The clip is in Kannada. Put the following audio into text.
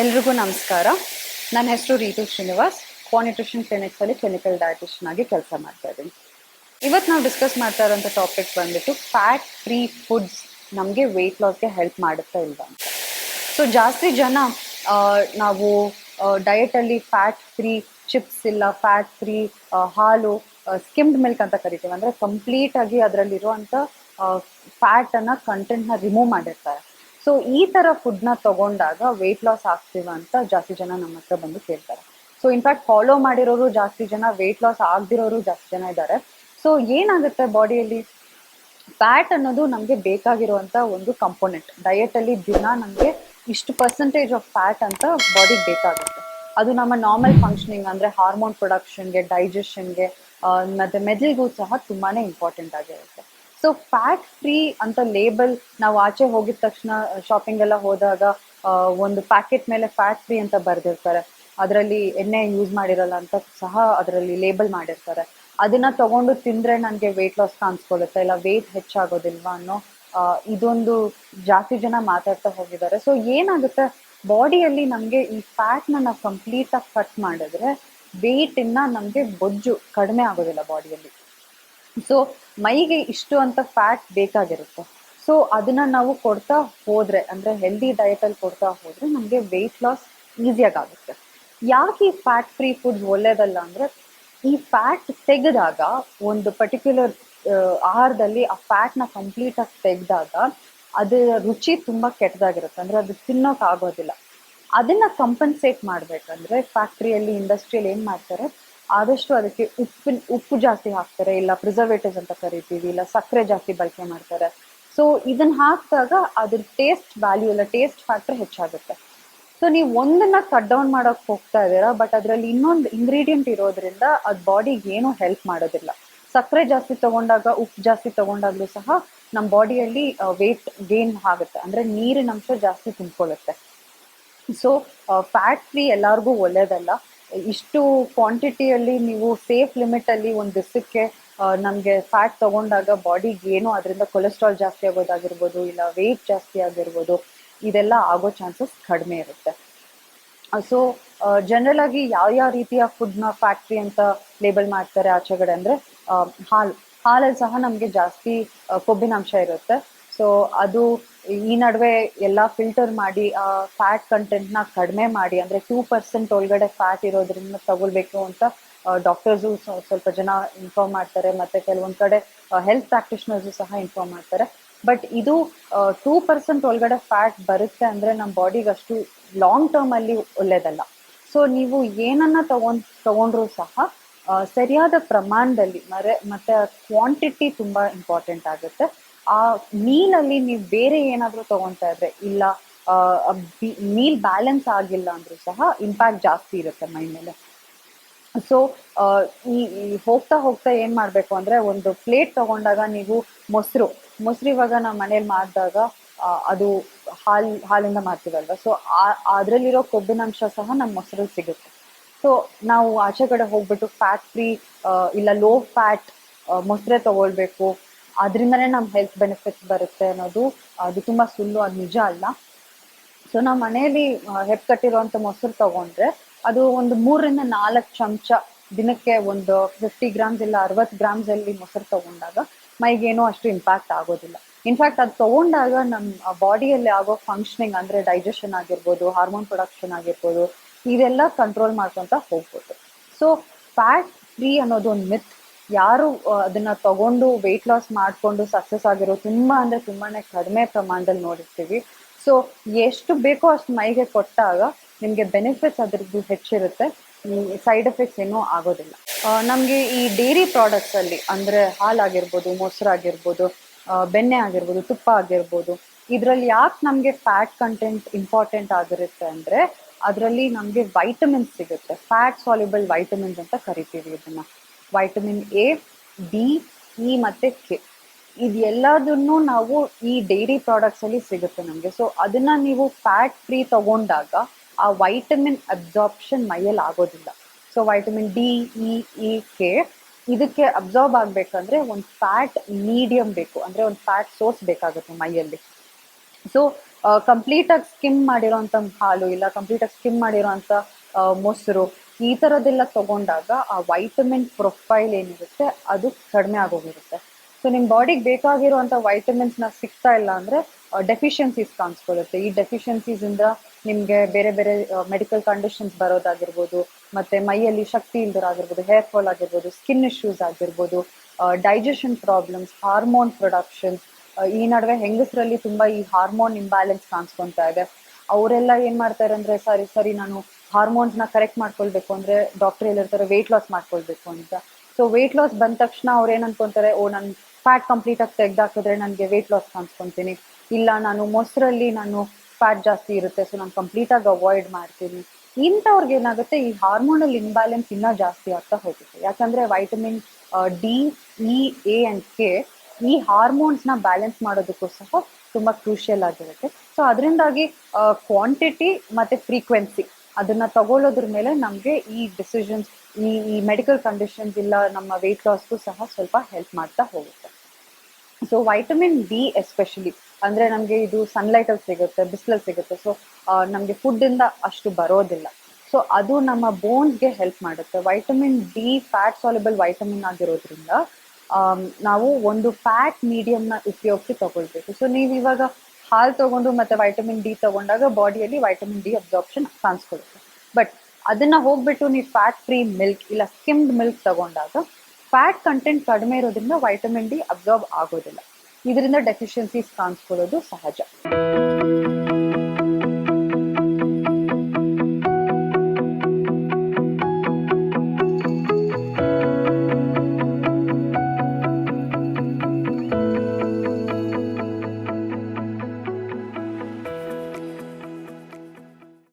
ಎಲ್ರಿಗೂ ನಮಸ್ಕಾರ. ನನ್ನ ಹೆಸರು Ritu Srinivas. Qua Nutrition clinics ಅಲ್ಲಿ ಕ್ಲಿನಿಕಲ್ ಡಯಟಿಷನ್ ಆಗಿ ಕೆಲಸ ಮಾಡ್ತಾ ಇದ್ದೀನಿ. ಇವತ್ತು ನಾವು ಡಿಸ್ಕಸ್ ಮಾಡ್ತಾ ಇರೋಂಥ ಟಾಪಿಕ್ ಬಂದ್ಬಿಟ್ಟು ಫ್ಯಾಟ್ ಫ್ರೀ ಫುಡ್ಸ್ ನಮಗೆ ವೆಯ್ಟ್ ಲಾಸ್ಗೆ ಹೆಲ್ಪ್ ಮಾಡುತ್ತಾ ಇಲ್ವಾ ಅಂತ. ಸೊ ಜಾಸ್ತಿ ಜನ ನಾವು ಡಯಟಲ್ಲಿ ಫ್ಯಾಟ್ ಫ್ರೀ ಚಿಪ್ಸ್ ಇಲ್ಲ ಫ್ಯಾಟ್ ಫ್ರೀ ಹಾಲು ಸ್ಕಿಮ್ಡ್ ಮಿಲ್ಕ್ ಅಂತ ಕರಿತೀವಿ. ಅಂದರೆ ಕಂಪ್ಲೀಟ್ ಆಗಿ ಅದರಲ್ಲಿರುವಂಥ ಫ್ಯಾಟನ್ನು ಕಂಟೆಂಟ್ನ ರಿಮೂವ್ ಮಾಡಿರ್ತಾರೆ. ಸೊ ಈ ಥರ ಫುಡ್ನ ತಗೊಂಡಾಗ ವೆಯ್ಟ್ ಲಾಸ್ ಆಗ್ತೀವ ಅಂತ ಜಾಸ್ತಿ ಜನ ನಮ್ಮ ಹತ್ರ ಬಂದು ಕೇಳ್ತಾರೆ. ಸೊ ಇನ್ಫ್ಯಾಕ್ಟ್ ಫಾಲೋ ಮಾಡಿರೋರು ಜಾಸ್ತಿ ಜನ ವೆಯ್ಟ್ ಲಾಸ್ ಆಗದಿರೋರು ಜಾಸ್ತಿ ಜನ ಇದ್ದಾರೆ. ಸೊ ಏನಾಗುತ್ತೆ ಬಾಡಿಯಲ್ಲಿ ಫ್ಯಾಟ್ ಅನ್ನೋದು ನಮಗೆ ಬೇಕಾಗಿರುವಂತ ಒಂದು ಕಂಪೋನೆಂಟ್ ಡಯಟ್ ಅಲ್ಲಿ ದಿನ ನಮಗೆ ಇಷ್ಟು ಪರ್ಸೆಂಟೇಜ್ ಆಫ್ ಫ್ಯಾಟ್ ಅಂತ ಬಾಡಿಗೆ ಬೇಕಾಗುತ್ತೆ. ಅದು ನಮ್ಮ ನಾರ್ಮಲ್ ಫಂಕ್ಷನಿಂಗ್ ಅಂದ್ರೆ ಹಾರ್ಮೋನ್ ಪ್ರೊಡಕ್ಷನ್ಗೆ ಡೈಜೆಷನ್ಗೆ ಮತ್ತೆ ಮೆದುಳಿಗೂ ಸಹ ತುಂಬಾನೇ ಇಂಪಾರ್ಟೆಂಟ್ ಆಗಿರುತ್ತೆ. ಸೊ ಫ್ಯಾಟ್ ಫ್ರೀ ಅಂತ ಲೇಬಲ್ ನಾವು ಆಚೆ ಹೋಗಿದ ತಕ್ಷಣ ಶಾಪಿಂಗ್ ಎಲ್ಲ ಹೋದಾಗ ಒಂದು ಪ್ಯಾಕೆಟ್ ಮೇಲೆ ಫ್ಯಾಟ್ ಫ್ರೀ ಅಂತ ಬರೆದಿರ್ತಾರೆ. ಅದರಲ್ಲಿ ಎಣ್ಣೆ ಯೂಸ್ ಮಾಡಿರಲ್ಲ ಅಂತ ಸಹ ಅದರಲ್ಲಿ ಲೇಬಲ್ ಮಾಡಿರ್ತಾರೆ. ಅದನ್ನ ತಗೊಂಡು ತಿಂದ್ರೆ ನನಗೆ ವೆಯ್ಟ್ ಲಾಸ್ ಕಾಣಿಸ್ಕೊಳ್ಳುತ್ತೆ. ಇಲ್ಲ ವೆಯ್ಟ್ ಹೆಚ್ಚಾಗೋದಿಲ್ವಾ ಅನ್ನೋ ಇದೊಂದು ಜಾಸ್ತಿ ಜನ ಮಾತಾಡ್ತಾ ಹೋಗಿದ್ದಾರೆ. ಸೊ ಏನಾಗುತ್ತೆ? ಬಾಡಿಯಲ್ಲಿ ನಮಗೆ ಈ ಫ್ಯಾಟ್ನ ನಾವು ಕಂಪ್ಲೀಟ್ ಆಗಿ ಕಟ್ ಮಾಡಿದ್ರೆ ವೆಯ್ಟ್ ಇನ್ನ ನಮಗೆ ಬೊಜ್ಜು ಕಡಿಮೆ ಆಗೋದಿಲ್ಲ ಬಾಡಿಯಲ್ಲಿ ಸೊ ಮೈಗೆ ಇಷ್ಟು ಅಂತ ಫ್ಯಾಟ್ ಬೇಕಾಗಿರುತ್ತೆ. ಸೊ ಅದನ್ನ ನಾವು ಕೊಡ್ತಾ ಹೋದ್ರೆ, ಅಂದ್ರೆ ಹೆಲ್ದಿ ಡಯಟ್ ಅಲ್ಲಿ ಕೊಡ್ತಾ ಹೋದ್ರೆ ನಮಗೆ ವೆಯ್ಟ್ ಲಾಸ್ ಈಸಿಯಾಗಿ ಆಗುತ್ತೆ ಯಾಕೆ ಈ ಫ್ಯಾಟ್ ಫ್ರೀ ಫುಡ್ ಒಳ್ಳೇದಲ್ಲ ಅಂದ್ರೆ, ಈ ಫ್ಯಾಟ್ ತೆಗೆದಾಗ, ಒಂದು ಪರ್ಟಿಕ್ಯುಲರ್ ಆಹಾರದಲ್ಲಿ ಆ ಫ್ಯಾಟ್ನ ಕಂಪ್ಲೀಟ್ ಆಗಿ ತೆಗೆದಾಗ ಅದರ ರುಚಿ ತುಂಬಾ ಕೆಟ್ಟದಾಗಿರುತ್ತೆ. ಅಂದ್ರೆ ಅದು ತಿನ್ನೋಕ್ ಆಗೋದಿಲ್ಲ. ಅದನ್ನ ಕಂಪನ್ಸೇಟ್ ಮಾಡ್ಬೇಕಂದ್ರೆ ಫ್ಯಾಕ್ಟ್ರಿಯಲ್ಲಿ ಇಂಡಸ್ಟ್ರಿಯಲ್ಲಿ ಏನ್ ಮಾಡ್ತಾರೆ ಆದಷ್ಟು ಅದಕ್ಕೆ ಉಪ್ಪಿನ ಉಪ್ಪು ಜಾಸ್ತಿ ಹಾಕ್ತಾರೆ, ಇಲ್ಲ ಪ್ರಿಸರ್ವೇಟಿವ್ಸ್ ಅಂತ ಕರಿತೀವಿ, ಇಲ್ಲ ಸಕ್ಕರೆ ಜಾಸ್ತಿ ಬಳಕೆ ಮಾಡ್ತಾರೆ. ಸೊ ಇದನ್ನ ಹಾಕಿದಾಗ ಅದ್ರ ಟೇಸ್ಟ್ ವ್ಯಾಲ್ಯೂ ಇಲ್ಲ ಟೇಸ್ಟ್ ಫ್ಯಾಕ್ಟರ್ ಹೆಚ್ಚಾಗುತ್ತೆ. ಸೊ ನೀವು ಒಂದನ್ನ ಕಟ್ ಡೌನ್ ಮಾಡಕ್ ಹೋಗ್ತಾ ಇದ್ದೀರಾ ಬಟ್ ಅದರಲ್ಲಿ ಇನ್ನೊಂದು ಇಂಗ್ರೀಡಿಯೆಂಟ್ ಇರೋದ್ರಿಂದ ಅದು ಬಾಡಿಗೆ ಏನೂ ಹೆಲ್ಪ್ ಮಾಡೋದಿಲ್ಲ. ಸಕ್ಕರೆ ಜಾಸ್ತಿ ತಗೊಂಡಾಗ, ಉಪ್ಪು ಜಾಸ್ತಿ ತಗೊಂಡಾಗ್ಲೂ ಸಹ ನಮ್ಮ ಬಾಡಿಯಲ್ಲಿ ವೇಟ್ ಗೇನ್ ಆಗುತ್ತೆ. ಅಂದ್ರೆ ನೀರಿನ ಅಂಶ ಜಾಸ್ತಿ ತುಂಬಿಕೊಳ್ಳುತ್ತೆ. ಸೊ ಫ್ಯಾಟ್ ಫ್ರೀ ಎಲ್ಲರಿಗೂ ಒಳ್ಳೇದಲ್ಲ. ಇಷ್ಟು ಕ್ವಾಂಟಿಟಿಯಲ್ಲಿ ನೀವು ಸೇಫ್ ಲಿಮಿಟ್ ಅಲ್ಲಿ ಒಂದು ದಿವಸಕ್ಕೆ ನಮಗೆ ಫ್ಯಾಟ್ ತಗೊಂಡಾಗ ಬಾಡಿಗೆ ಏನು ಅದರಿಂದ ಕೊಲೆಸ್ಟ್ರಾಲ್ ಜಾಸ್ತಿ ಆಗೋದಾಗಿರ್ಬೋದು, ಇಲ್ಲ ವೆಯ್ಟ್ ಜಾಸ್ತಿ ಆಗಿರ್ಬೋದು, ಇದೆಲ್ಲ ಆಗೋ ಚಾನ್ಸಸ್ ಕಡಿಮೆ ಇರುತ್ತೆ. ಸೊ ಜನರಲ್ ಆಗಿ ಯಾವ ಯಾವ ರೀತಿಯ ಫುಡ್ನ ಫ್ಯಾಕ್ಟ್ರಿ ಅಂತ ಲೇಬಲ್ ಮಾಡ್ತಾರೆ ಆಚೆಗಡೆ ಅಂದ್ರೆ ಹಾಲು. ಹಾಲಲ್ಲಿ ಸಹ ನಮಗೆ ಜಾಸ್ತಿ ಕೊಬ್ಬಿನಾಂಶ ಇರುತ್ತೆ. ಸೊ ಅದು ಈ ನಡುವೆ ಎಲ್ಲ ಫಿಲ್ಟರ್ ಮಾಡಿ, ಆ ಫ್ಯಾಟ್ನ ಕಡಿಮೆ ಮಾಡಿ, ಅಂದ್ರೆ ಟೂ ಪರ್ಸೆಂಟ್ ಒಳಗಡೆ ಫ್ಯಾಟ್ ಇರೋದ್ರಿಂದ ತಗೊಳ್ಬೇಕು ಅಂತ ಡಾಕ್ಟರ್ಸು ಸ್ವಲ್ಪ ಜನ ಇನ್ಫಾರ್ಮ್ ಮಾಡ್ತಾರೆ, ಮತ್ತೆ ಕೆಲವೊಂದ್ ಕಡೆ ಹೆಲ್ತ್ ಪ್ರಾಕ್ಟಿಷನರ್ಸು ಸಹ ಇನ್ಫಾರ್ಮ್ ಮಾಡ್ತಾರೆ. ಬಟ್ ಇದು ಟೂ ಪರ್ಸೆಂಟ್ ಒಳಗಡೆ ಫ್ಯಾಟ್ ಬರುತ್ತೆ ಅಂದ್ರೆ ನಮ್ಮ ಬಾಡಿಗೆ ಅಷ್ಟು ಲಾಂಗ್ ಟರ್ಮ್ ಅಲ್ಲಿ ಒಳ್ಳೇದಲ್ಲ. ಸೊ ನೀವು ಏನನ್ನ ತಗೊಂಡ್, ತಗೊಂಡ್ರು ಸಹ ಸರಿಯಾದ ಪ್ರಮಾಣದಲ್ಲಿ, ಮರೆ, ಮತ್ತೆ ಕ್ವಾಂಟಿಟಿ ತುಂಬಾ ಇಂಪಾರ್ಟೆಂಟ್ ಆಗುತ್ತೆ. ಆ ಮೀಲಲ್ಲಿ ನೀವು ಬೇರೆ ಏನಾದರೂ ತಗೊಂತಾ ಇದ್ರೆ, ಇಲ್ಲ ಮೀಲ್ ಬ್ಯಾಲೆನ್ಸ್ ಆಗಿಲ್ಲ ಅಂದ್ರೂ ಸಹ ಇಂಪ್ಯಾಕ್ಟ್ ಜಾಸ್ತಿ ಇರುತ್ತೆ ಮೈ ಮೇಲೆ. ಸೊ ಈ ಈ ಹೋಗ್ತಾ ಹೋಗ್ತಾ ಏನ್ ಮಾಡ್ಬೇಕು ಅಂದ್ರೆ ಒಂದು ಪ್ಲೇಟ್ ತಗೊಂಡಾಗ ನೀವು ಮೊಸರು ಮೊಸರು ಇವಾಗ ನಾವು ಮನೇಲಿ ಮಾಡಿದಾಗ ಅದು ಹಾಲ್, ಹಾಲಿಂದ ಮಾಡ್ತೀವಲ್ವ? ಸೊ ಅದ್ರಲ್ಲಿರೋ ಕೊಬ್ಬಿನಾಂಶ ಸಹ ನಮ್ಮ ಮೊಸರು ಸಿಗುತ್ತೆ. ಸೊ ನಾವು ಆಚೆ ಕಡೆ ಹೋಗ್ಬಿಟ್ಟು ಫ್ಯಾಟ್ ಫ್ರೀ ಇಲ್ಲ ಲೋ ಫ್ಯಾಟ್ ಮೊಸರೆ ತಗೊಳ್ಬೇಕು. ಅದರಿಂದನೇ ನಮ್ಮ ಹೆಲ್ತ್ ಬೆನಿಫಿಟ್ಸ್ ಬರುತ್ತೆ ಅನ್ನೋದು, ಅದು ತುಂಬಾ ಸುಳ್ಳು, ಅದು ನಿಜ ಅಲ್ಲ. ಸೊ ನಾವು ಮನೆಯಲ್ಲಿ ಹೆಪ್ ಕಟ್ಟಿರುವಂತ ಮೊಸರು ತಗೊಂಡ್ರೆ, ಅದು ಒಂದು ಮೂರರಿಂದ ನಾಲ್ಕು ಚಮಚ ದಿನಕ್ಕೆ ಒಂದು ಫಿಫ್ಟಿ ಗ್ರಾಮ್ಸ್ ಇಲ್ಲ ಅರವತ್ತು ಗ್ರಾಮ್ಸ್ ಅಲ್ಲಿ ಮೊಸರು ತಗೊಂಡಾಗ ಮೈಗೇನೋ ಅಷ್ಟು ಇಂಪ್ಯಾಕ್ಟ್ ಆಗೋದಿಲ್ಲ. ಇನ್ಫ್ಯಾಕ್ಟ್ ಅದು ತಗೊಂಡಾಗ ನಮ್ಮ ಬಾಡಿಯಲ್ಲಿ ಆಗೋ ಫಂಕ್ಷನಿಂಗ್ ಅಂದ್ರೆ ಡೈಜೆಷನ್ ಆಗಿರ್ಬೋದು ಹಾರ್ಮೋನ್ ಪ್ರೊಡಕ್ಷನ್ ಆಗಿರ್ಬೋದು ಇದೆಲ್ಲ ಕಂಟ್ರೋಲ್ ಮಾಡ್ಕೊಂತ ಹೋಗ್ಬೋದು. ಸೊ ಫ್ಯಾಟ್ ಫ್ರೀ ಅನ್ನೋದು ಒಂದು ಮಿತ್ ಯಾರು ಅದನ್ನ ತಗೊಂಡು ವೆಯ್ಟ್ ಲಾಸ್ ಮಾಡ್ಕೊಂಡು ಸಕ್ಸಸ್ ಆಗಿರೋ ತುಂಬಾ ಅಂದ್ರೆ ತುಂಬಾನೇ ಕಡಿಮೆ ಪ್ರಮಾಣದಲ್ಲಿ ನೋಡಿರ್ತೀವಿ. ಸೊ ಎಷ್ಟು ಬೇಕೋ ಅಷ್ಟು ಮೈಗೆ ಕೊಟ್ಟಾಗ ನಿಮಗೆ ಬೆನಿಫಿಟ್ಸ್ ಅದ್ರದ್ದು ಹೆಚ್ಚಿರುತ್ತೆ. ಸೈಡ್ ಎಫೆಕ್ಟ್ಸ್ ಏನೂ ಆಗೋದಿಲ್ಲ. ನಮ್ಗೆ ಈ ಡೈರಿ ಪ್ರಾಡಕ್ಟ್ಸ್ ಅಲ್ಲಿ ಅಂದ್ರೆ ಹಾಲಾಗಿರ್ಬೋದು ಮೊಸರಾಗಿರ್ಬೋದು ಆಗಿರ್ಬೋದು ಬೆಣ್ಣೆ ಆಗಿರ್ಬೋದು, ತುಪ್ಪ ಆಗಿರ್ಬೋದು, ಇದ್ರಲ್ಲಿ ಯಾಕೆ ನಮ್ಗೆ ಫ್ಯಾಟ್ ಕಂಟೆಂಟ್ ಇಂಪಾರ್ಟೆಂಟ್ ಆಗಿರುತ್ತೆ ಅಂದ್ರೆ ಅದರಲ್ಲಿ ನಮ್ಗೆ ವೈಟಮಿನ್ಸ್ ಸಿಗುತ್ತೆ. ಫ್ಯಾಟ್ ಸಾಲ್ಯುಬಲ್ ವೈಟಮಿನ್ಸ್ ಅಂತ ಕರಿತೀವಿ ಇದನ್ನ. ವೈಟಮಿನ್ ಎ ಡಿ ಇ ಮತ್ತೆ ಕೆ ಇದೆಲ್ಲದನ್ನು ನಾವು ಈ ಡೈರಿ ಪ್ರಾಡಕ್ಟ್ಸ್ ಅಲ್ಲಿ ಸಿಗುತ್ತೆ ನಮಗೆ. ಸೊ ಅದನ್ನ ನೀವು ಫ್ಯಾಟ್ ಫ್ರೀ ತಗೊಂಡಾಗ ಆ ವೈಟಮಿನ್ ಅಬ್ಸಾರ್ಪ್ಷನ್ ಮೈಯಲ್ಲಿ ಆಗೋದಿಲ್ಲ. So vitamin D E E K ಇದಕ್ಕೆ ಅಬ್ಸಾರ್ಬ್ ಆಗ್ಬೇಕಂದ್ರೆ ಒಂದು ಫ್ಯಾಟ್ ಮೀಡಿಯಂ ಬೇಕು. ಅಂದ್ರೆ ಒಂದು ಫ್ಯಾಟ್ ಸೋರ್ಸ್ ಬೇಕಾಗುತ್ತೆ ಮೈಯಲ್ಲಿ. ಸೊ ಕಂಪ್ಲೀಟ್ ಆಗಿ ಸ್ಕಿಮ್ ಮಾಡಿರೋಂಥ ಹಾಲು ಇಲ್ಲ ಕಂಪ್ಲೀಟ್ ಆಗಿ ಸ್ಕಿಮ್ ಮಾಡಿರೋಂಥ ಆ, ಮೊಸರು ಈ ಥರದ್ದೆಲ್ಲ ತಗೊಂಡಾಗ ಆ ವೈಟಮಿನ್ ಪ್ರೊಫೈಲ್ ಏನಿರುತ್ತೆ, ಅದು ಕಡಿಮೆ ಆಗೋಗಿರುತ್ತೆ. ಸೊ ನಿಮ್ಮ ಬಾಡಿಗೆ ಬೇಕಾಗಿರುವಂಥ ವೈಟಮಿನ್ಸ್ನ ಸಿಗ್ತಾ ಇಲ್ಲ ಅಂದರೆ ಡೆಫಿಷಿಯನ್ಸೀಸ್ ಕಾಣಿಸ್ಕೊಳ್ಳುತ್ತೆ ಈ ಡೆಫಿಷಿಯನ್ಸೀಸಿಂದ ನಿಮಗೆ ಬೇರೆ ಬೇರೆ ಮೆಡಿಕಲ್ ಕಂಡೀಷನ್ಸ್ ಬರೋದಾಗಿರ್ಬೋದು, ಮತ್ತೆ ಮೈಯಲ್ಲಿ ಶಕ್ತಿ ಇಲ್ದಿರಾಗಿರ್ಬೋದು ಹೇರ್ ಫಾಲ್ ಆಗಿರ್ಬೋದು ಸ್ಕಿನ್ ಇಶ್ಯೂಸ್ ಆಗಿರ್ಬೋದು ಡೈಜೆಷನ್ ಪ್ರಾಬ್ಲಮ್ಸ್ ಹಾರ್ಮೋನ್ ಪ್ರೊಡಕ್ಷನ್ಸ್ ಈ ನಡುವೆ ಹೆಂಗಸರಲ್ಲಿ ತುಂಬಾ ಈ ಹಾರ್ಮೋನ್ ಇಂಬ್ಯಾಲೆನ್ಸ್ ಕಾಣಿಸ್ಕೊತಾ ಇದೆ. ಅವರೆಲ್ಲ ಏನ್ ಮಾಡ್ತಾರೆ ಅಂದ್ರೆ, ಸರಿ ಸರಿ, ನಾನು ಹಾರ್ಮೋನ್ಸ್ನ ಕರೆಕ್ಟ್ ಮಾಡ್ಕೊಳ್ಬೇಕು ಅಂದ್ರೆ ಡಾಕ್ಟರ್ ಹೇಳಿರ್ತಾರೆ ವೆಯ್ಟ್ ಲಾಸ್ ಮಾಡ್ಕೊಳ್ಬೇಕು ಅಂತ. ಸೊ ವೆಯ್ಟ್ ಲಾಸ್ ಬಂದ ತಕ್ಷಣ ಅವ್ರು ಏನು ಅನ್ಕೊಂತಾರೆ, ಓ, ನಾನು ಫ್ಯಾಟ್ ಕಂಪ್ಲೀಟ್ ಆಗಿ ತೆಗ್ದಾಕಿದ್ರೆ ನನಗೆ ವೆಯ್ಟ್ ಲಾಸ್ ಕಾಣಿಸ್ಕೊಂತೀನಿ. ಇಲ್ಲ, ನಾನು ಮೊಸರಲ್ಲಿ ನಾನು ಫ್ಯಾಟ್ ಜಾಸ್ತಿ ಇರುತ್ತೆ ಸೊ ನಾನು ಕಂಪ್ಲೀಟ್ ಆಗಿ ಅವಾಯ್ಡ್ ಮಾಡ್ತೀನಿ. ಇಂಥವ್ರಿಗೆ ಏನಾಗುತ್ತೆ, ಈ ಹಾರ್ಮೋನಲ್ ಇನ್ಬ್ಯಾಲೆನ್ಸ್ ಇನ್ನೂ ಜಾಸ್ತಿ ಆಗ್ತಾ ಹೋಗುತ್ತೆ. ಯಾಕಂದ್ರೆ vitamin D E A and K ಈ ಹಾರ್ಮೋನ್ಸ್ನ ಬ್ಯಾಲೆನ್ಸ್ ಮಾಡೋದಕ್ಕೂ ಸಹ ತುಂಬಾ ಕ್ರೂಷಿಯಲ್ ಆಗಿರುತ್ತೆ. ಸೊ ಅದರಿಂದಾಗಿ ಕ್ವಾಂಟಿಟಿ ಮತ್ತೆ ಫ್ರೀಕ್ವೆನ್ಸಿ ಅದನ್ನ ತಗೊಳ್ಳೋದ್ರ ಮೇಲೆ ನಮಗೆ ಈ ಡಿಸಿಷನ್ಸ್ ಈ ಈ ಮೆಡಿಕಲ್ ಕಂಡೀಷನ್ಸ್ ಇಲ್ಲ, ನಮ್ಮ ವೆಯ್ಟ್ ಲಾಸ್ಗೂ ಸಹ ಸ್ವಲ್ಪ ಹೆಲ್ಪ್ ಮಾಡ್ತಾ ಹೋಗುತ್ತೆ. ಸೊ ವೈಟಮಿನ್ ಡಿ ಎಸ್ಪೆಷಲಿ ಅಂದ್ರೆ ನಮಗೆ ಇದು ಸನ್ಲೈಟ್ ಅಲ್ಲಿ ಸಿಗುತ್ತೆ, ಬಿಸಿಲಲ್ಲಿ ಸಿಗುತ್ತೆ. ಸೊ ನಮಗೆ ಫುಡ್ ಇಂದ ಅಷ್ಟು ಬರೋದಿಲ್ಲ. ಸೊ ಅದು ನಮ್ಮ ಬೋನ್ಸ್ಗೆ ಹೆಲ್ಪ್ ಮಾಡುತ್ತೆ. Vitamin D fat soluble vitamin ಆಗಿರೋದ್ರಿಂದ ನಾವು ಒಂದು ಫ್ಯಾಟ್ ಮೀಡಿಯಂನ ಉಪಯೋಗಿಸಿ ತಗೊಳ್ಬೇಕು. ಸೊ ನೀವು ಇವಾಗ ಹಾಲು ತಗೊಂಡು ಮತ್ತೆ ವೈಟಮಿನ್ ಡಿ ತಗೊಂಡಾಗ ಬಾಡಿಯಲ್ಲಿ ವೈಟಮಿನ್ ಡಿ ಅಬ್ಸಾರ್ಪ್ಷನ್ ಕಾಣಿಸ್ಕೊಳ್ಳುತ್ತೆ ಬಟ್ ಅದನ್ನ ಹೋಗ್ಬಿಟ್ಟು ನೀವು ಫ್ಯಾಟ್ ಫ್ರೀ ಮಿಲ್ಕ್ ಇಲ್ಲ ಸ್ಕಿಮ್ಡ್ ಮಿಲ್ಕ್ ತಗೊಂಡಾಗ ಫ್ಯಾಟ್ ಕಂಟೆಂಟ್ ಕಡಿಮೆ ಇರೋದ್ರಿಂದ ವೈಟಮಿನ್ ಡಿ ಅಬ್ಸಾರ್ಬ್ ಆಗೋದಿಲ್ಲ. ಇದರಿಂದ ಡೆಫಿಷಿಯನ್ಸೀಸ್ ಕಾಣಿಸ್ಕೊಳ್ಳೋದು ಸಹಜ.